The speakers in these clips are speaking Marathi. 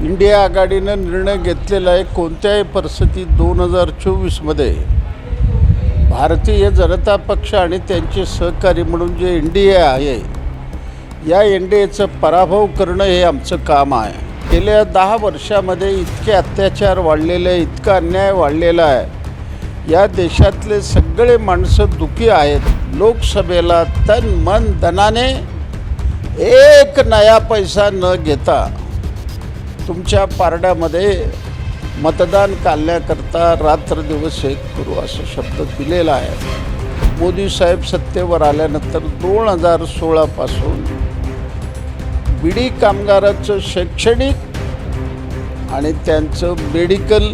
इंडिया आघाडीनं निर्णय घेतलेला आहे कोणत्याही परिस्थितीत दोन हजार चोवीसमध्ये. भारतीय जनता पक्ष आणि त्यांचे सहकारी म्हणून जे एन डी ए आहे या एन डी एचं पराभव करणं हे आमचं काम आहे. गेल्या दहा वर्षामध्ये इतके अत्याचार वाढलेले आहे इतका अन्याय वाढलेला आहे. या देशातले सगळे माणसं दुखी आहेत. लोकसभेला तन मन धनाने एक नया पैसा न घेता तुमच्या पारड्यामध्ये मतदान काढण्याकरता रात्र दिवस एक करू असं शब्द दिलेला आहे. मोदी साहेब सत्तेवर आल्यानंतर दोन हजार सोळापासून बिडी कामगाराचं शैक्षणिक आणि त्यांचं मेडिकल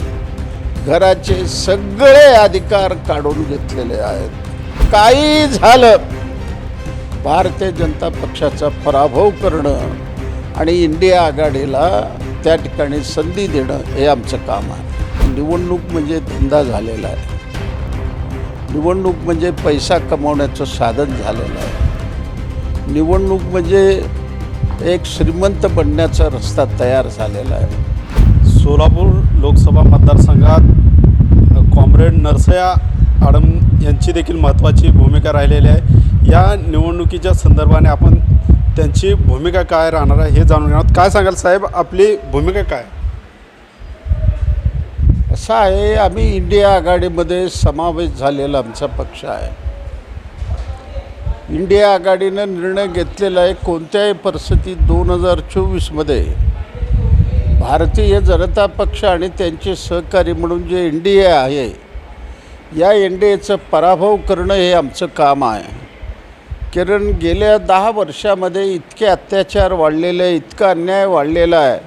घराचे सगळे अधिकार काढून घेतलेले आहेत. काही झालं. भारतीय जनता पक्षाचा पराभव करणं आणि इंडिया आघाडीला त्या ठिकाणी संधी देणं हे आमचं काम आहे. निवडणूक म्हणजे धंदा झालेला आहे. निवडणूक म्हणजे पैसा कमवण्याचं साधन झालेलं आहे. निवडणूक म्हणजे एक श्रीमंत बनण्याचा रस्ता तयार झालेला आहे. सोलापूर लोकसभा मतदारसंघात कॉम्रेड नरसया आडम यांची देखील महत्त्वाची भूमिका राहिलेली आहे. या निवडणुकीच्या संदर्भाने आपण त्यांची भूमिका काय राहणार आहे हे जाणून घेणार काय सांगाल साहेब आपली भूमिका काय? असं आहे आम्ही इंडिया आघाडीमध्ये समावेश झालेला आमचा पक्ष आहे. इंडिया आघाडीनं निर्णय घेतलेला आहे कोणत्याही परिस्थितीत दोन हजार चोवीसमध्ये. भारतीय जनता पक्ष आणि त्यांचे सहकारी म्हणून जे एन डी ए आहे या एन डी एचं पराभव करणं हे आमचं काम आहे. कारण गेल्या दहा वर्षामध्ये इतके अत्याचार वाढलेले आहे इतका अन्याय वाढलेला आहे.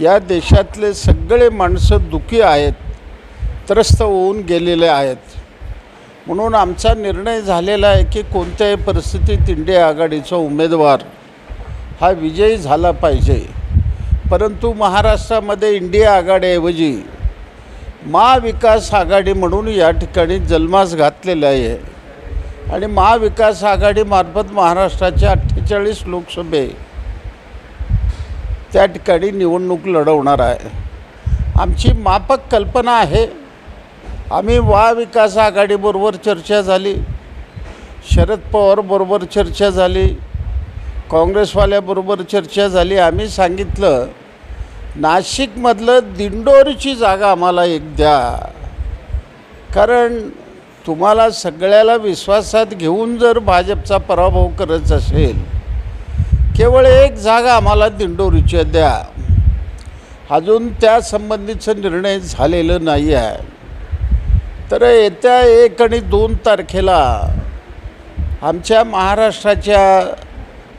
या देशातले सगळे माणसं दुखी आहेत त्रस्त होऊन गेलेले आहेत. म्हणून आमचा निर्णय झालेला आहे की कोणत्याही परिस्थितीत इंडिया आघाडीचा उमेदवार हा विजयी झाला पाहिजे. परंतु महाराष्ट्रामध्ये इंडिया आघाडीऐवजी महाविकास आघाडी म्हणून या ठिकाणी जन्मास घातलेला आहे. आणि महाविकास आघाडीमार्फत महाराष्ट्राच्या अठ्ठेचाळीस लोकसभे त्या ठिकाणी निवडणूक लढवणार आहे. आमची मापक कल्पना आहे. आम्ही महाविकास आघाडीबरोबर चर्चा झाली. शरद पवारबरोबर चर्चा झाली. काँग्रेसवाल्याबरोबर चर्चा झाली. आम्ही सांगितलं नाशिकमधलं दिंडोरीची जागा आम्हाला एक द्या. कारण तुम्हाला सगळ्याला विश्वासात घेऊन जर भाजपचा पराभव करत असेल केवळ एक जागा आम्हाला दिंडोरीची द्या. अजून त्या संबंधीचं निर्णय झालेलं नाही आहे तर येत्या एक आणि दोन तारखेला आमच्या महाराष्ट्राच्या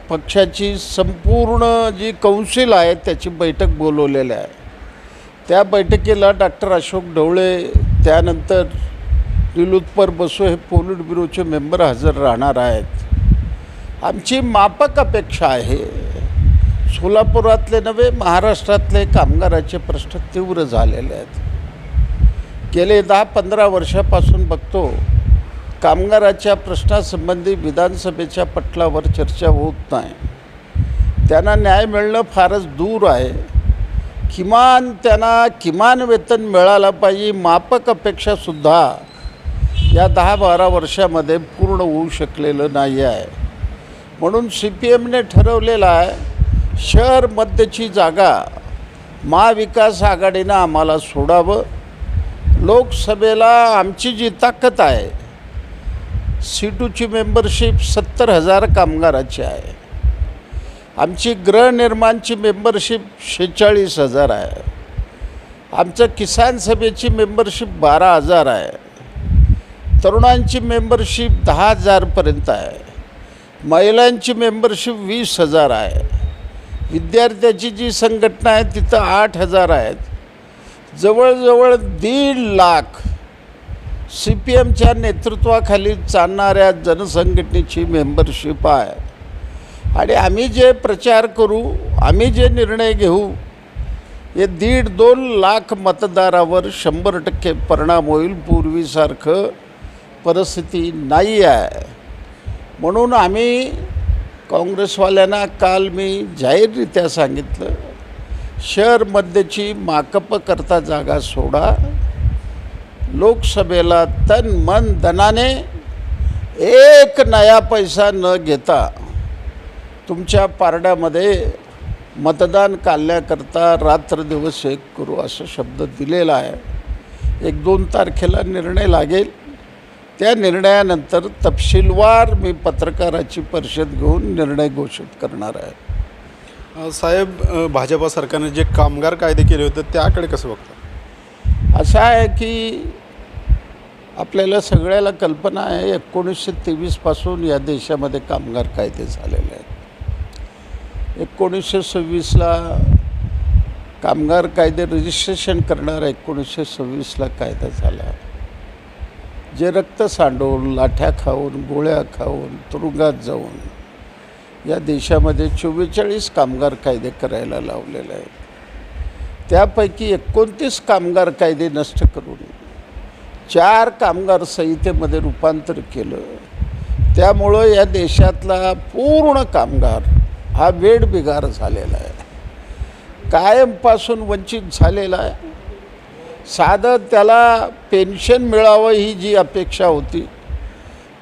पक्षाची संपूर्ण जी कौन्सिल आहे त्याची बैठक बोलवलेली आहे. त्या बैठकीला डॉक्टर अशोक ढवळे त्यानंतर निलुत्पर बसू हे पोलिट ब्युरोचे मेंबर हजर राहणार आहेत. आमची मापक अपेक्षा आहे. सोलापुरातले नव्हे महाराष्ट्रातले कामगाराचे प्रश्न तीव्र झालेले आहेत. गेले दहा पंधरा वर्षापासून बघतो कामगाराच्या प्रश्नासंबंधी विधानसभेच्या पटलावर चर्चा होत नाही. त्यांना न्याय मिळणं फारच दूर आहे. किमान त्यांना किमान वेतन मिळालं पाहिजे मापक अपेक्षासुद्धा या दहा बारा वर्षामध्ये पूर्ण होऊ शकलेलं नाही आहे. म्हणून सी पी एमने ठरवलेलं आहे शहर मध्यची जागा महाविकास आघाडीनं आम्हाला सोडावं. लोकसभेला आमची जी ताकद आहे सीटूची मेंबरशिप सत्तर हजार कामगाराची आहे. आमची गृहनिर्माणची मेंबरशिप शेहेचाळीस हजार आहे. आमचं किसान सभेची मेंबरशिप बारा हजार आहे. तरुणांची मेंबरशिप दहा हजारपर्यंत आहे. महिलांची मेंबरशिप वीस हजार आहे. विद्यार्थ्याची जी संघटना आहे तिथं आठ हजार आहेत. जवळजवळ दीड लाख सी पी एमच्या नेतृत्वाखाली चालणाऱ्या जनसंघटनेची मेंबरशिप आहे. आणि आम्ही जे प्रचार करू आम्ही जे निर्णय घेऊ हे दीड दोन लाख मतदारावर शंभर टक्के परिणाम होईल. पूर्वीसारखं परिस्थिती नाही आहे. म्हणून आम्ही काँग्रेसवाल्यांना काल मी जाहीररित्या सांगितलं शहरमध्येची माकप करता जागा सोडा. लोकसभेला तन मन धनाने एक नया पैसा न घेता तुमच्या पारड्यामध्ये मतदान काढण्याकरता रात्रदिवस एक करू असं शब्द दिलेला आहे. एक दोन तारखेला निर्णय लागेल. त्या निर्णयानंतर तपशीलवार मी पत्रकाराची परिषद घेऊन निर्णय घोषित करणार आहे. साहेब भाजपा सरकारने जे कामगार कायदे केले होते त्याकडे कसं बघता? असं आहे की आपल्याला सगळ्याला कल्पना आहे एकोणीसशे तेवीसपासून या देशामध्ये कामगार कायदे झालेले आहेत. एकोणीसशे सव्वीसला कामगार कायदे रजिस्ट्रेशन करणारा एकोणीसशे सव्वीसला कायदा झाला जे रक्त सांडवून लाठ्या खाऊन गोळ्या खाऊन तुरुंगात जाऊन या देशामध्ये चव्वेचाळीस कामगार कायदे करायला लावलेले आहेत. त्यापैकी एकोणतीस कामगार कायदे नष्ट करून चार कामगार संहितेमध्ये रूपांतर केलं. त्यामुळं या देशातला पूर्ण कामगार हा वेडबिगार झालेला आहे. कायमपासून वंचित झालेला आहे. साधं त्याला पेन्शन मिळावं ही जी अपेक्षा होती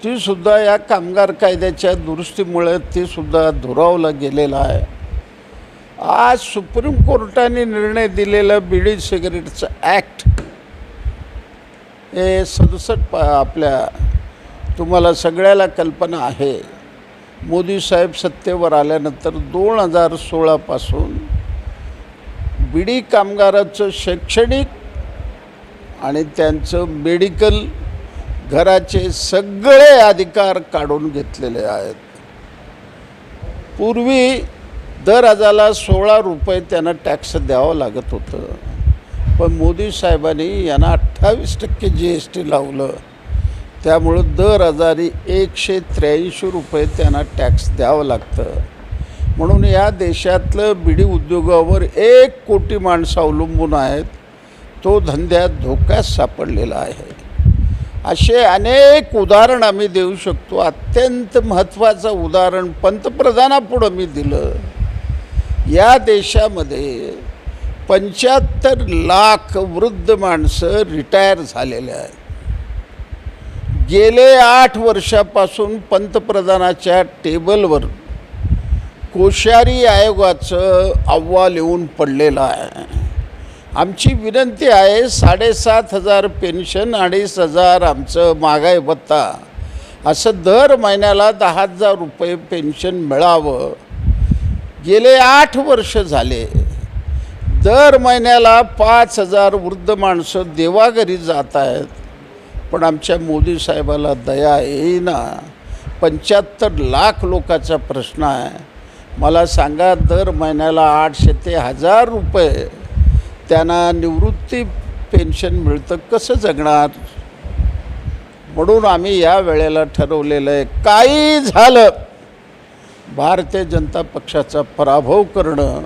ती सुद्धा या कामगार कायद्याच्या दुरुस्तीमुळे ती सुद्धा दुरावलं गेलेलं आहे. आज सुप्रीम कोर्टाने निर्णय दिलेलं बिडी सिगरेटचं ॲक्ट हे सदुसष्ट प आपल्या तुम्हाला सगळ्याला कल्पना आहे. मोदी साहेब सत्तेवर आल्यानंतर दोन हजार सोळापासून बिडी कामगाराचं शैक्षणिक आणि त्यांचं मेडिकल घराचे सगळे अधिकार काढून घेतलेले आहेत. पूर्वी दर हजारला सोळा रुपये त्यांना टॅक्स द्यावं लागत होतं. पण मोदी साहेबांनी यांना अठ्ठावीस टक्के जी एस टी लावलं. त्यामुळं दर हजारी एकशे त्र्याऐंशी रुपये त्यांना टॅक्स द्यावं लागतं. म्हणून या देशातलं बिडी उद्योगावर एक कोटी माणसं अवलंबून आहेत. तो धंद्यात धोक्यात सापडलेला आहे. असे अनेक उदाहरण आम्ही देऊ शकतो. अत्यंत महत्त्वाचं उदाहरण पंतप्रधानापुढं मी दिलं. या देशामध्ये पंच्याहत्तर लाख वृद्ध माणसं रिटायर झालेले आहेत. गेले आठ वर्षापासून पंतप्रधानाच्या टेबलवर कोश्यारी आयोगाचं अहवाल येऊन पडलेलं आहे. आमची विनंती आहे साडेसात हजार पेन्शन अडीच हजार आमचं महागाई भत्ता. असं दर महिन्याला दहा हजार रुपये पेन्शन मिळावं. गेले आठ वर्ष झाले. दर महिन्याला पाच हजार वृद्ध माणसं देवाघरी जात आहेत. पण आमच्या मोदी साहेबाला दया येईना. पंच्याहत्तर लाख लोकाचा प्रश्न आहे. मला सांगा दर महिन्याला आठशे ते हजार रुपये त्यांना निवृत्ती पेन्शन मिळतं कसं जगणार? म्हणून आम्ही या वेळेला ठरवलेलं आहे काही झालं भारतीय जनता पक्षाचा पराभव करणं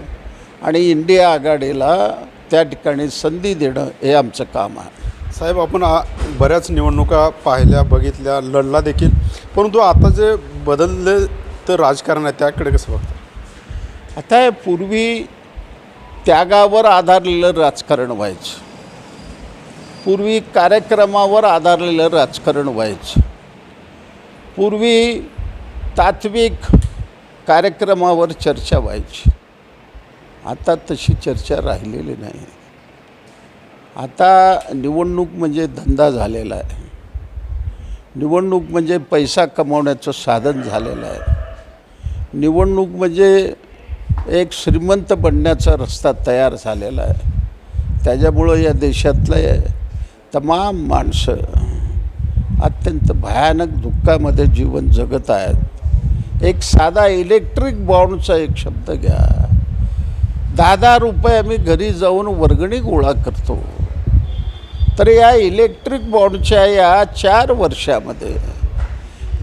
आणि इंडिया आघाडीला त्या ठिकाणी संधी देणं हे आमचं काम आहे. साहेब आपण आ- बऱ्याच निवडणुका पाहिल्या बघितल्या लढला देखील परंतु आता जे बदलले तर राजकारण आहे त्याकडे कसं बघता? आता पूर्वी त्यागावर आधारलेलं राजकारण व्हायचं. पूर्वी कार्यक्रमावर आधारलेलं राजकारण व्हायचं. पूर्वी तात्विक कार्यक्रमावर चर्चा व्हायची. आता तशी चर्चा राहिलेली नाही. आता निवडणूक म्हणजे धंदा झालेला आहे. निवडणूक म्हणजे पैसा कमावण्याचं साधन झालेलं आहे. निवडणूक म्हणजे एक श्रीमंत बनण्याचा रस्ता तयार झालेला आहे. त्याच्यामुळं या देशातले तमाम माणसं अत्यंत भयानक दुःखामध्ये जीवन जगत आहेत. एक साधा इलेक्ट्रिक बॉन्डचा एक शब्द घ्या. दहा दहा रुपये आम्ही घरी जाऊन वर्गणी गोळा करतो. तर या इलेक्ट्रिक बॉन्डच्या या चार वर्षामध्ये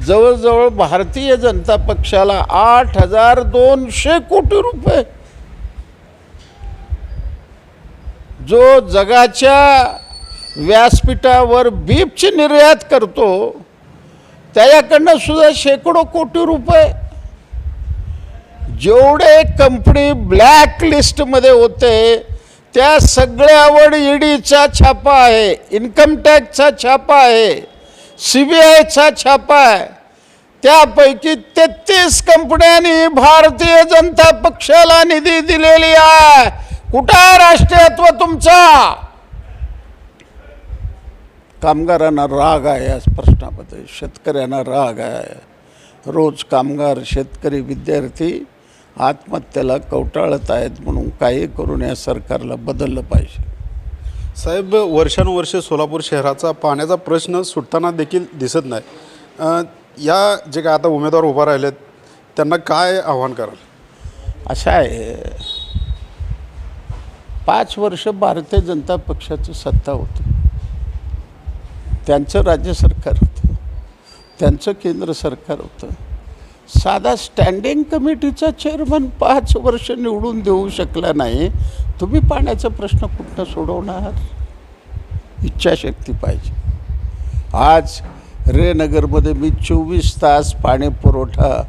जवळजवळ भारतीय जनता पक्षाला आठ हजार दोनशे कोटी रुपये. जो जगाच्या व्यासपीठावर बीपची निर्यात करतो त्याच्याकडनं सुद्धा शेकडो कोटी रुपये. जेवढे कंपनी ब्लॅक लिस्टमध्ये होते त्या सगळ्यावर ईडीचा छापा आहे इन्कम टॅक्सचा छापा आहे. सी बी आयचा छापा आहे. त्यापैकी तेहतीस कंपन्यांनी भारतीय जनता पक्षाला निधी दिलेली आहे. कुठं राष्ट्रीयत्व तुमचा? कामगारांना राग आहे या प्रश्नामध्ये. शेतकऱ्यांना राग आहे. रोज कामगार शेतकरी विद्यार्थी आत्महत्येला कवटाळत आहेत म्हणून काही करून या सरकारला बदललं पाहिजे. साहेब वर्षानुवर्षे सोलापूर शहराचा पाण्याचा प्रश्न सुटताना देखील दिसत नाही. या जे काय आता उमेदवार उभा राहिलेत त्यांना काय आव्हान कराल? असं आहे. पाच वर्ष भारतीय जनता पक्षाची सत्ता होती. त्यांचं राज्य सरकार होतं. त्यांचं केंद्र सरकार होतं. साधा स्टँडिंग कमिटीचा चेअरमन पाच वर्ष निवडून देऊ शकला नाही. तुम्ही पाण्याचा प्रश्न कुठनं सोडवणार? इच्छाशक्ती पाहिजे. आज रेनगरमध्ये मी चोवीस तास पाणी पुरवठा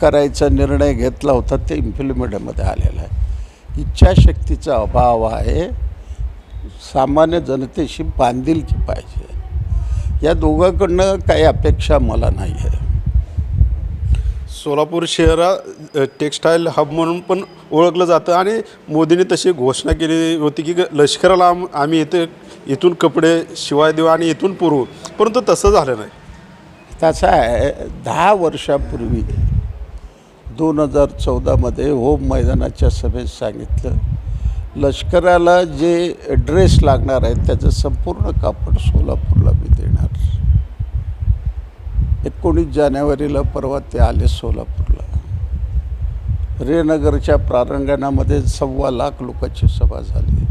करायचा निर्णय घेतला होता ते इम्प्लिमेंटमध्ये आलेला आहे. इच्छाशक्तीचा अभाव आहे. सामान्य जनतेशी बांधिलकी पाहिजे. या दोघांकडनं काही अपेक्षा मला नाही आहे. सोलापूर शहरा टेक्स्टाईल हब म्हणून पण ओळखलं जातं आणि मोदींनी तशी घोषणा केली होती की लष्कराला आम आम्ही इथे इथून कपडे शिवाय देऊ आणि इथून पुरवू. परंतु तसं झालं नाही. त्याचं आहे दहा वर्षापूर्वी दोन हजार चौदामध्ये होम मैदानाच्या सभेत सांगितलं लष्कराला जे ड्रेस लागणार आहेत त्याचं संपूर्ण कापड सोलापूरला मी देणार. एकोणीस जानेवारीला परवा ते आले सोलापूरला. रेनगरच्या प्रारंगणामध्ये सव्वा लाख लोकांची सभा झाली.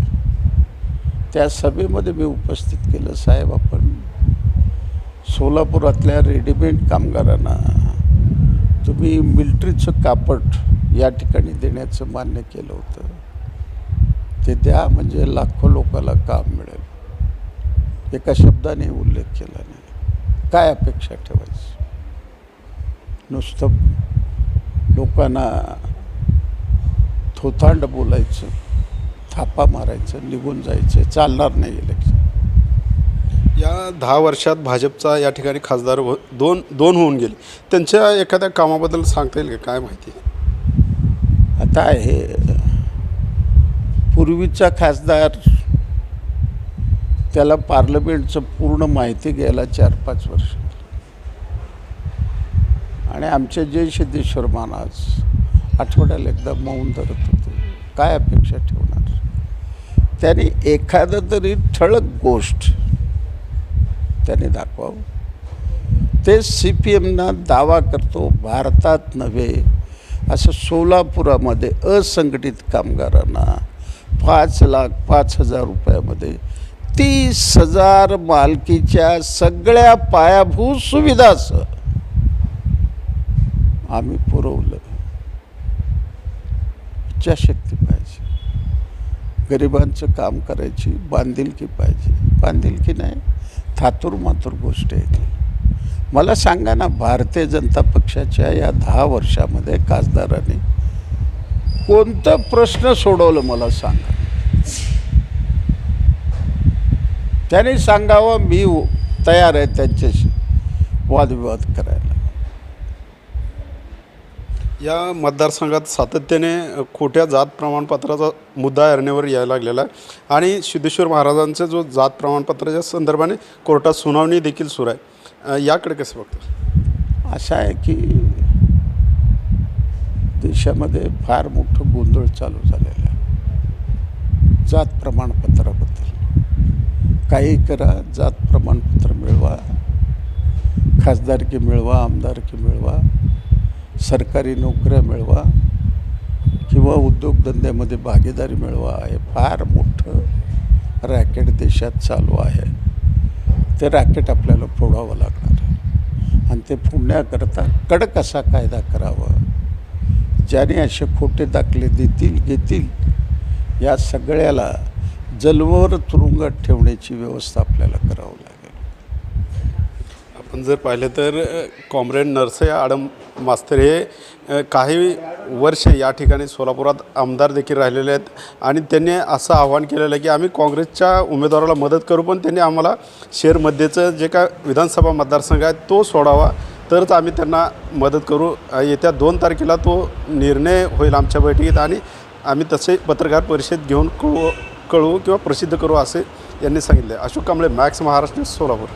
त्या सभेमध्ये मी उपस्थित केलं साहेब आपण सोलापुरातल्या रेडीमेड कामगारांना तुम्ही मिल्ट्रीचं कापड या ठिकाणी देण्याचं मान्य केलं होतं. ते द्या म्हणजे लाखो लोकांना काम मिळेल. एका शब्दाने उल्लेख केला नाही. काय अपेक्षा ठेवायची? नुसतं लोकांना थोथांड बोलायचं थापा मारायचं निघून जायचं चालणार नाही इलेक्शन या दहा वर्षात भाजपचा या ठिकाणी खासदार व दोन दोन होऊन गेले. त्यांच्या एखाद्या कामाबद्दल सांगता येईल का? काय माहिती? आता आहे पूर्वीचा खासदार त्याला पार्लमेंटचं पूर्ण माहिती घ्यायला चार पाच वर्ष. आणि आमचे जय सिद्धेश्वर महाराज आठवड्याला एकदा मौन धरत होते. काय अपेक्षा ठेवणार? त्यांनी एखादं तरी ठळक गोष्ट त्याने दाखवावं. ते सी पी एमना दावा करतो भारतात नव्हे असं सोलापुरामध्ये असंघटित कामगारांना पाच लाख पाच हजार रुपयामध्ये तीस हजार मालकीच्या सगळ्या पायाभूत सुविधाचं आम्ही पुरवलं. इच्छाशक्ती पाहिजे. गरिबांचं काम करायची बांधिलकी पाहिजे. बांधिलकी नाही थातूर मातूर गोष्ट आहे ती. मला सांगा ना भारतीय जनता पक्षाच्या या दहा वर्षामध्ये खासदारांनी कोणतं प्रश्न सोडवलं मला सांगा. त्यांनी सांगावं मी तयार आहे त्यांच्याशी. वादविवाद करायला. या मतदारसंघात सातत्याने खोट्या जात प्रमाणपत्राचा मुद्दा ऐरणीवर यायला लागलेला आहे. आणि सिद्धेश्वर महाराजांचा जो जात प्रमाणपत्राच्या संदर्भाने कोर्टात सुनावणी देखील सुरू आहे. याकडे कसं बघतो? असं आहे की देशामध्ये फार मोठं गोंधळ चालू झालेलं आहे. जात प्रमाणपत्राबद्दल. काही करा जात प्रमाणपत्र मिळवा खासदारकी मिळवा आमदारकी मिळवा सरकारी नोकऱ्या मिळवा किंवा उद्योगधंद्यामध्ये भागीदारी मिळवा हे फार मोठं रॅकेट देशात चालू आहे. ते रॅकेट आपल्याला फोडावं लागणार आहे. आणि ते फोडण्याकरता कडक असा कायदा करावा ज्याने असे खोटे दाखले देतील घेतील या सगळ्याला जलवर तुरुंगात ठेवण्याची व्यवस्था आपल्याला करावं लागेल. आपण जर पाहिलं तर कॉम्रेड नरसय आडम मास्तर हे काही वर्ष या ठिकाणी सोलापुरात आमदार देखील राहिलेले आहेत आणि त्यांनी असं आव्हान केलेलं आहे की आम्ही काँग्रेसच्या उमेदवाराला मदत करू पण त्यांनी आम्हाला शेअरमध्येचं जे काय विधानसभा मतदारसंघ आहे तो सोडावा तरच आम्ही त्यांना मदत करू. येत्या दोन तारखेला तो निर्णय होईल आमच्या बैठकीत आणि आम्ही तसे पत्रकार परिषद घेऊन कळू कळवू किंवा प्रसिद्ध करू असे यांनी सांगितले. अशोक कांबळे मॅक्स महाराष्ट्र सोलापूर.